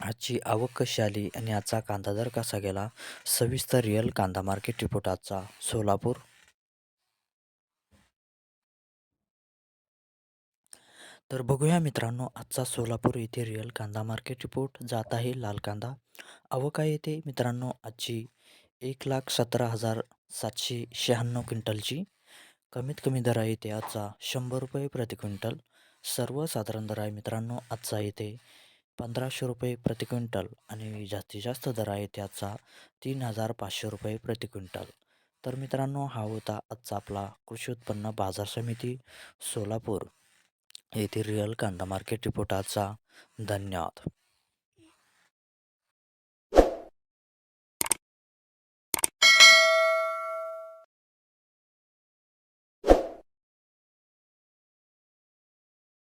आजची आवक कशी आली आणि आजचा कांदा दर कसा गेला? सविस्तर रिअल कांदा मार्केट रिपोर्ट आजचा. सोलापूर. तर बघूया मित्रांनो आजचा सोलापूर येथे रिअल कांदा मार्केट रिपोर्ट जात आहे लाल कांदा. आवक आहे येथे मित्रांनो आजची एक लाख सतरा हजार सातशे शहाण्णव क्विंटलची. कमीत कमी दर आहे ते आजचा. शंभर रुपये प्रति क्विंटल. सर्वसाधारण दर आहे मित्रांनो आजचा येथे पंधराशे रुपये प्रति क्विंटल आणि जास्तीत जास्त दर आहे त्याचा तीन हजार पाचशे रुपये प्रति क्विंटल. तर मित्रांनो हा होता आजचा आपला कृषी उत्पन्न बाजार समिती सोलापूर येथील रिअल कांदा मार्केट रिपोर्ट आजचा. धन्यवाद.